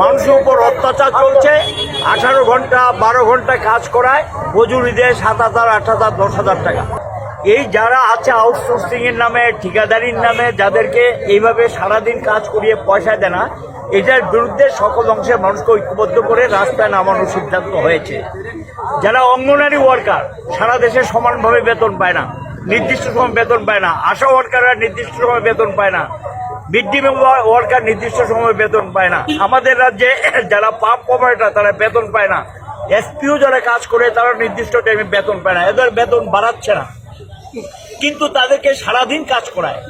মানুষের উপর অত্যাচার চলছে। আঠারো ঘণ্টা, বারো ঘণ্টা কাজ করায় মজুরি দেয় সাত হাজার, আট হাজার, দশ হাজার টাকা। এই যারা আছে আউটসোর্সিং এর নামে, ঠিকাদারির নামে, যাদেরকে এইভাবে সারাদিন কাজ করিয়ে পয়সা দেয় না এটার বিরুদ্ধে সকল অংশের মানুষকে ঐক্যবদ্ধ করে রাস্তায় নামানোর সিদ্ধান্ত হয়েছে। যারা অঙ্গনারী ওয়ার্কার সারা দেশে সমানভাবে বেতন পায় না, নির্দিষ্ট সময় বেতন পায় না, আশা ওয়ার্কাররা নির্দিষ্ট সময় বেতন পায় না। মিড ডে মিল ওয়ার্কার নির্দিষ্ট সময় বেতন পায় না। আমাদের রাজ্যে যারা পাম্প অপারেটর তারা বেতন পায় না। এসপিও যারা কাজ করে, তারা নির্দিষ্ট টাইমে বেতন পায় না। এদের বেতন বাড়াচ্ছে না। কিন্তু তাদেরকে সারাদিন কাজ করায়।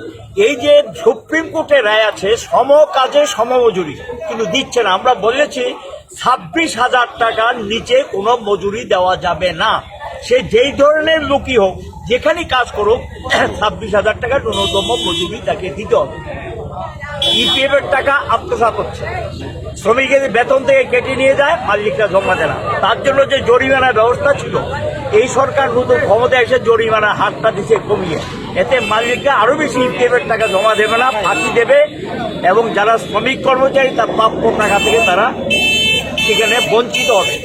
এই যে সুপ্রিম কোর্টের রায় আছে, সম কাজে সমমজুরি কিন্তু দিচ্ছে না। আমরা বলেছি, ছাব্বিশ হাজার টাকার নিচে কোনো মজুরি দেওয়া যাবে না। সে যেই ধরনের লোকই হোক, যেখানেই কাজ করুক, ছাব্বিশ হাজার টাকা ন্যূনতম মজুরি তাকে দিতে হবে। ইপিএফ এর টাকা আত্মসাৎ হচ্ছে। শ্রমিকের বেতন থেকে কেটে নিয়ে যায়, মালিকরা জমা দেয় না। তার জন্য যে জরিমানার ব্যবস্থা ছিল, এই সরকার নতুন ক্ষমতা এসে জরিমানার হাতটা দিচ্ছে কমিয়ে। এতে মালিকরা আরও বেশি ইপিএফ এর টাকা জমা দেবে না, ফাঁকি দেবে, এবং যারা শ্রমিক কর্মচারী, তার প্রাপ্য টাকা থেকে তারা সেখানে বঞ্চিত হবে।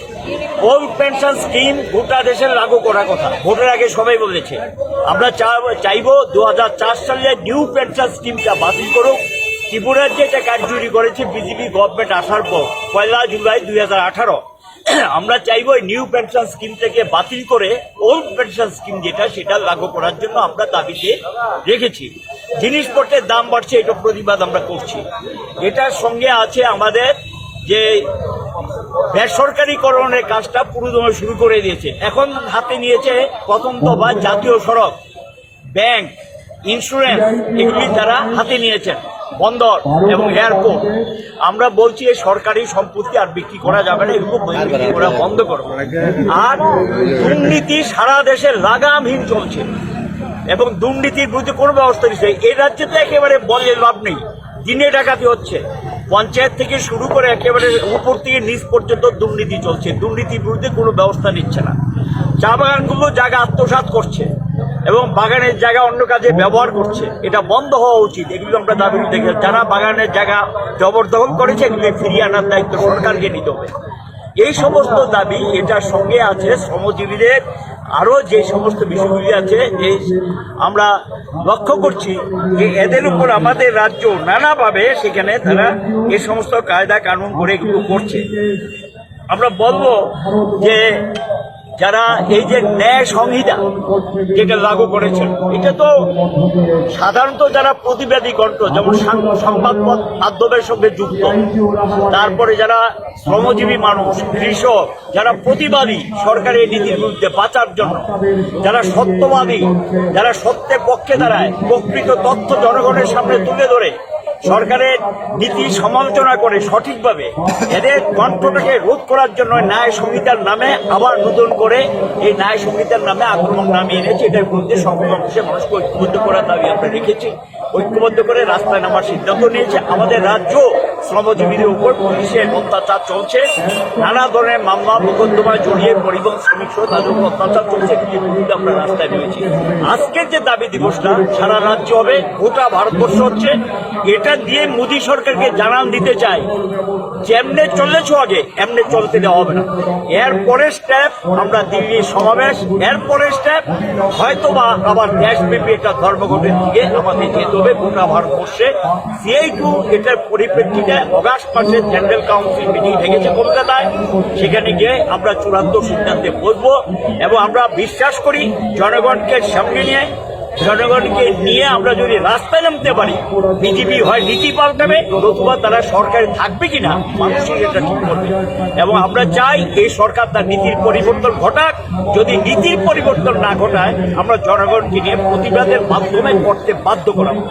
ওল্ড পেনশন স্কিম গোটা দেশের লাগু করার কথা। ভোটের আগে সবাই বলেছে, আমরা চাইব দু হাজার চার সালে নিউ পেনশন স্কিমটা বাতিল করুক। ত্রিপুরার যেটা কার্যকরী করেছে বিজেপি গভর্নমেন্ট আসার পর, পয়লা জুলাই দুই হাজার আঠারো। আমরা চাইব নিউ পেনশন স্কিম থেকে বাতিল করে ওল্ড পেনশন স্কিম যেটা, সেটা লাগু করার জন্য আমরা দাবিতে রেখেছি। জিনিসপত্রের দাম বাড়ছে, এটা প্রতিবাদ আমরা করছি। এটার সঙ্গে আছে আমাদের যে বেসরকারীকরণের কাজটা পুরোদমে শুরু করে দিয়েছে। এখন হাতে নিয়েছে প্রথম দফা জাতীয় সড়ক, ব্যাংক ইন্স্যুরেন্স এগুলি তারা হাতে নিয়েছেন। বন্দর এবং এয়ারপোর্ট। আমরা বলছি এই সরকারি সম্পত্তি আর বিক্রি করা যাবে না, এগুলো বিক্রি করা বন্ধ করো। আর দুর্নীতি সারা দেশে লাগামহীন চলছে এবং দুর্নীতির বিরুদ্ধে কোনো ব্যবস্থা নিচ্ছে। এই রাজ্যে তো একেবারে বলে লাভ নেই, দিনে ডাকাতি হচ্ছে। পঞ্চায়েত থেকে শুরু করে একেবারে উপর থেকে নিচ পর্যন্ত দুর্নীতি চলছে, দুর্নীতির বিরুদ্ধে কোনো ব্যবস্থা নিচ্ছে না। চা বাগানগুলো জায়গা আত্মসাৎ করছে। এবং বাগানের জায়গা অন্য কাজে ব্যবহার করছে। এটা বন্ধ হওয়া উচিত। এগুলো আমরা দাবি দেখে যারা বাগানের জায়গা জবরদখল করেছে, এগুলি ফিরিয়ে আনার দায়িত্ব সরকারকে নিতে হবে। এই সমস্ত দাবি এটার সঙ্গে আছে শ্রমজীবীদের আরও যে সমস্ত বিষয়গুলি আছে, যে আমরা লক্ষ্য করছি যে এদের উপর আমাদের রাজ্য নানাভাবে সেখানে তারা এই সমস্ত কায়দা কানুন করে এগুলো করছে। আমরা বলব যে যারা এই যে ন্যায় সংহিতা যেটা লাগু করেছেন এটা তো সাধারণত যারা প্রতিবাদী কণ্ঠ, যেমন সংবাদ মাধ্যমের সঙ্গে যুক্ত, তারপরে যারা শ্রমজীবী মানুষ, কৃষক, যারা প্রতিবাদী সরকারের নীতির বিরুদ্ধে বাঁচার জন্য, যারা সত্যবাদী, যারা সত্যের পক্ষে দাঁড়ায়, প্রকৃত তথ্য জনগণের সামনে তুলে ধরে সরকারের নীতি সমালোচনা করে সঠিকভাবে এদের কণ্ঠটাকে রোধ করার জন্য ন্যায় সংহিতার নামে আবার নতুন করে এই ন্যায় সংহিতার নামে আক্রমণ নামিয়ে এনেছে। এটার বিরুদ্ধে সকল অংশে মানুষকে ঐক্যবদ্ধ করার দাবি আমরা রেখেছি। ঐক্যবদ্ধ করে রাস্তায় নামার সিদ্ধান্ত নিয়েছে। আমাদের রাজ্য শ্রমজীবীদের উপর পুলিশের অত্যাচার চলছে। নানা ধরনের মামলা, মোকদ্দমায় জড়িয়ে পরিবহন শ্রমিক সহ তাদের উপর অত্যাচার চলছে। আমরা রাস্তায় নেমেছি আজকের যে দাবি দিবসটা, সারা রাজ্য হবে, গোটা ভারতবর্ষ হচ্ছে। এটা দিয়ে মোদী সরকারকে জানান দিতে চাই, যেমনে চলেছ আগে এমনি চলতে দেওয়া হবে না। এর পরের স্টেপ আমরা দিল্লি সমাবেশ এর পরের স্টেপ হয়তো বা আবার দেশব্যাপী একটা ধর্মঘটের দিকে আমাদের যেতে হবে গোটা ভারতবর্ষে। টু এটার পরিপ্রেক্ষিতে অগাস্ট মাসে জেনারেল কাউন্সিল মিটিং ডেকেছে কলকাতায়, সেখানে গিয়ে আমরা চূড়ান্ত সিদ্ধান্তে বসবো এবং আমরা বিশ্বাস করি জনগণকে সামনে নিয়ে, জনগণকে নিয়ে আমরা যদি রাস্তায় নামতে পারি, বিজেপি হয় নীতি পাল্টাবে, নতুবা তারা সরকারে থাকবে কিনা মানুষের এটা ঠিক করবে। এবং আমরা চাই এই সরকার তার নীতির পরিবর্তন ঘটাক, যদি নীতির পরিবর্তন না ঘটায়, আমরা জনগণকে নিয়ে প্রতিবাদের মাধ্যমে করতে বাধ্য করাবো।